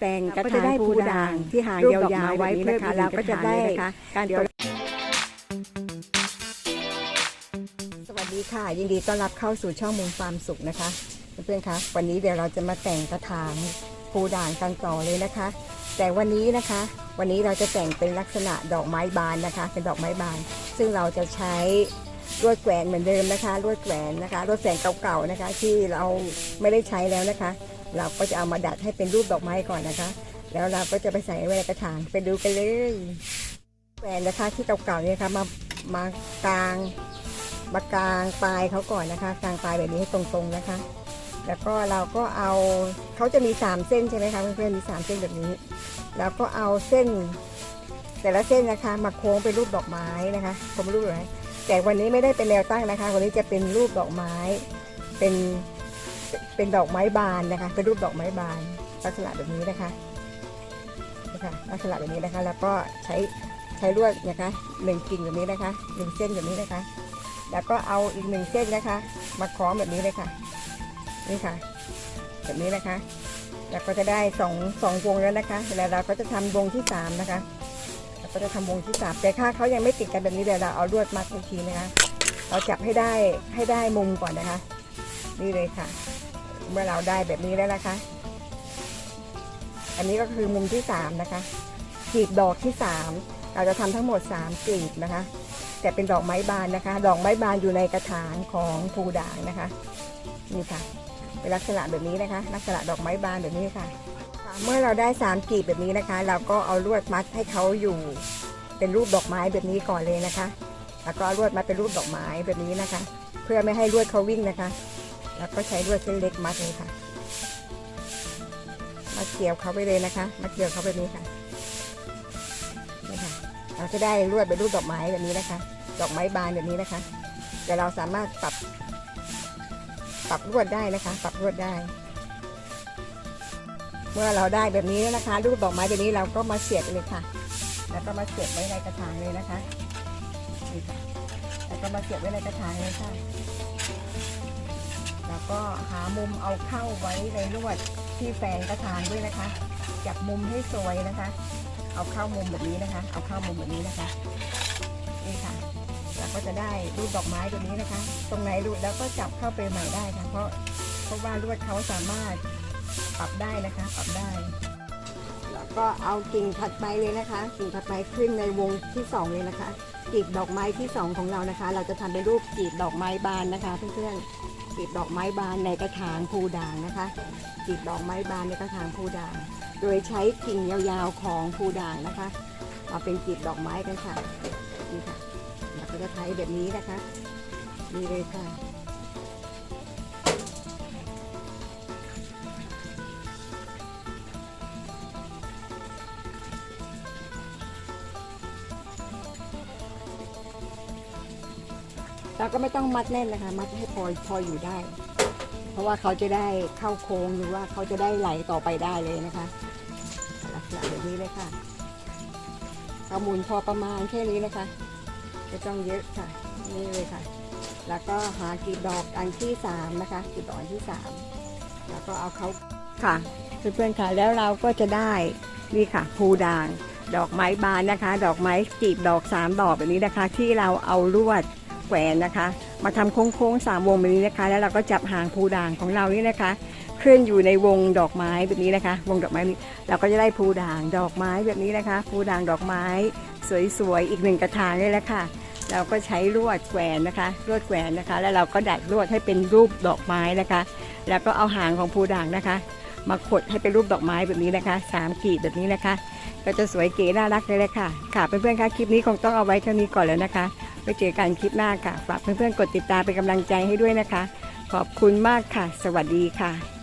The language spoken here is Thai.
แต่งกระก็ถาจะงได้ภูภูด่าด่างงที่หางรูปยาดอกไม้วๆไว้แบบนี้เพื่อนะคะเราเราก็ก็จะจะได้ได้นะคะการเดี๋ยวสวัสดีค่ะ ยินดีต้อนรับเข้าสู่ช่องมุมฟาร์มสุขนะคะเพื่อนๆคะวันนี้เดี๋ยวเราจะมาแต่งกระถางภูด่างกันต่อเลยนะคะ แต่วันนี้นะคะ วันนี้เราจะแต่งเป็นลักษณะดอกไม้บานนะคะ เป็นดอกไม้บาน ซึ่งเราจะใช้ลวดแกวนเหมือนเดิมนะคะลวดแกวนนะคะลวดแกวนเก่าๆนะคะ ที่เราไม่ได้ใช้แล้วนะคะ เราก็จะเอามาดัดให้เป็นรูปดอกไม้ก่อนนะคะ แล้วเราก็จะไปใส่ไว้ในกระถางไปดูกันเลยแกวนนะคะที่เก่าๆเนี่ยนะคะมามากลางมากลางปลายเขาก่อนนะคะ กลางปลายแบบนี้ให้ตรงๆนะคะ แล้วก็เราก็เอาเขาจะมีสามเส้นใช่ไหมคะเพื่อนๆมีสามเส้นแบบนี้แล้วก็เอาเส้น แต่ละเส้นนะคะ มาโค้งเป็นรูปดอกไม้นะคะโค้งเป็นรูปอกไม้แต่วันนี้ไม่ได้เป็นแนวตั้งนะคะ วันนี้จะเป็นรูปดอกไม้ เป็น เป็นดอกไม้บานนะคะเป็นรูปดอกไม้บาน ลักษณะแบบนี้นะคะนะคะลักษณะแบบนี้นะคะ แล้วก็ใช้ใช้ลวดนะคะหนึ่งกิ่งแบบนี้นะคะหนึ่งเส้นแบบนี้นะคะ แล้วก็เอาอีกหนึ่งเส้นนะคะ มาคล้องแบบนี้เลยค่ะ นี่ค่ะ แบบนี้นะคะ แล้วก็จะได้สองสองวงแล้วนะคะแล้วเราก็จะทำวงที่สามนะคะเราก็จะทำวงที่สามแต่ถ้าเขายังไม่ติดกันแบบนี้เดี๋ยวเราเอาลวดมัดอีกทีนะคะ เราจับให้ได้ให้ได้มุมก่อนนะคะ นี่เลยค่ะ เมื่อเราได้แบบนี้แล้วนะคะ อันนี้ก็คือมุมที่สามนะคะกลีบดอกที่สามเราจะทำทั้งหมดสามกลีบนะคะ แต่เป็นดอกไม้บานนะคะ ดอกไม้บานอยู่ในกระถางของภูด่างนะคะ นี่ค่ะ เป็นลักษณะแบบนี้นะคะ ลักษณะดอกไม้บานแบบนี้ค่ะ เมื่อเราได้สามกลีบแบบนี้นะคะ เราก็เอาลวดมัดให้เขาอยู่เป็นรูปดอกไม้แบบนี้ก่อนเลยนะคะ แล้วก็ลวดมัดเป็นรูปดอกไม้แบบนี้นะคะ เพื่อไม่ให้ลวดเขาวิ่งนะคะ แล้วก็ใช้ลวดเส้นเล็กมัดเลยค่ะ มาเกี่ยวเขาไปเลยนะคะ มาเกี่ยวเขาแบบนี้ค่ะนี่ค่ะ เราจะได้ลวดเป็นรูปดอกไม้แบบนี้นะคะ ดอกไม้บานแบบนี้นะคะ แต่เราสามารถปรับ ปรับลวดได้นะคะ ปรับลวดได้ เมื่อเราได้แบบนี้แล้วนะคะ รูปดอกไม้แบบนี้เราก็มาเสียบเลยค่ะ แล้วก็มาเสียบไว้ในกระถางเลยนะคะนี่ค่ะแล้วก็มาเสียบไว้ในกระถางเลยค่ะ ก็หามุมเอาเข้าไว้ในลวดที่แฝงกระถางด้วยนะคะ จับมุมให้สวยนะคะ เอาเข้ามุมแบบนี้นะคะ เอาเข้ามุมแบบนี้นะคะ นี่ค่ะเราก็จะได้รูปดอกไม้ตัวนี้นะคะ ตรงไหนรูดแล้วก็จับเข้าไปใหม่ได้ค่ะ เพราะเพราะว่าลวดเขาสามารถปรับได้นะคะ ปรับได้ แล้วก็เอากิ่งถัดไปเลยนะคะ กิ่งถัดไปขึ้นในวงที่สองเลยนะคะกีบดอกไม้ที่สองของเรานะคะ เราจะทำเป็นรูปกีบดอกไม้บานนะคะเพื่อนๆ กลีบดอกไม้บานในกระถางภูด่างนะคะกลีบดอกไม้บานในกระถางภูด่าง โดยใช้กิ่งยาวๆของภูด่างนะคะ มาเป็นกีบดอกไม้กันค่ะนี่ค่ะเราก็จะใช้แบบนี้นะคะนี่เลยค่ะ เราก็ไม่ต้องมัดแน่นนะคะ มัดให้พอพออยู่ได้ เพราะว่าเขาจะได้เข้าโค้งหรือว่าเขาจะได้ไหลต่อไปได้เลยนะคะลักษณะแบบนี้เลยค่ะเอาหมุนพอประมาณแค่นี้นะคะไม่ต้องเยอะค่ะนี่เลยค่ะ แล้วก็หากลีบดอกอันที่สามนะคะกลีบดอกอันที่สามแล้วก็เอาเขาค่ะเพื่อนๆค่ะแล้วเราก็จะได้นี่ค่ะภูด่าง ดอกไม้บานนะคะ ดอกไม้กลีบดอกสามดอกแบบนี้นะคะ ที่เราเอาลวด แขวนนะคะ มาทำโค้งๆสามวงแบบนี้นะคะ แล้วเราก็จับหางภูด่างของเรานี่นะคะขึ้นอยู่ในวงดอกไม้แบบนี้นะคะ วงดอกไม้นี้เราก็จะได้ภูด่างดอกไม้แบบนี้นะคะภูด่างดอกไม้ สวยๆอีกหนึ่งกระถางนี่แหละค่ะ เราก็ใช้ลวดแขวนนะคะลวดแขวนนะคะ แล้วเราก็ดัดลวดให้เป็นรูปดอกไม้นะคะ แล้วก็เอาหางของภูด่างนะคะ มาขดให้เป็นรูปดอกไม้แบบนี้นะคะสามกีบแบบนี้นะคะ ก็จะสวยเก๋น่ารักเลยเลยค่ะค่ะเพื่อนๆคะคลิปนี้คงต้องเอาไว้เท่านี้ก่อนแล้วนะคะ ไว้เจอกันคลิปหน้าค่ะ ฝากเพื่อนๆกดติดตามเป็นกำลังใจให้ด้วยนะคะ ขอบคุณมากค่ะ สวัสดีค่ะ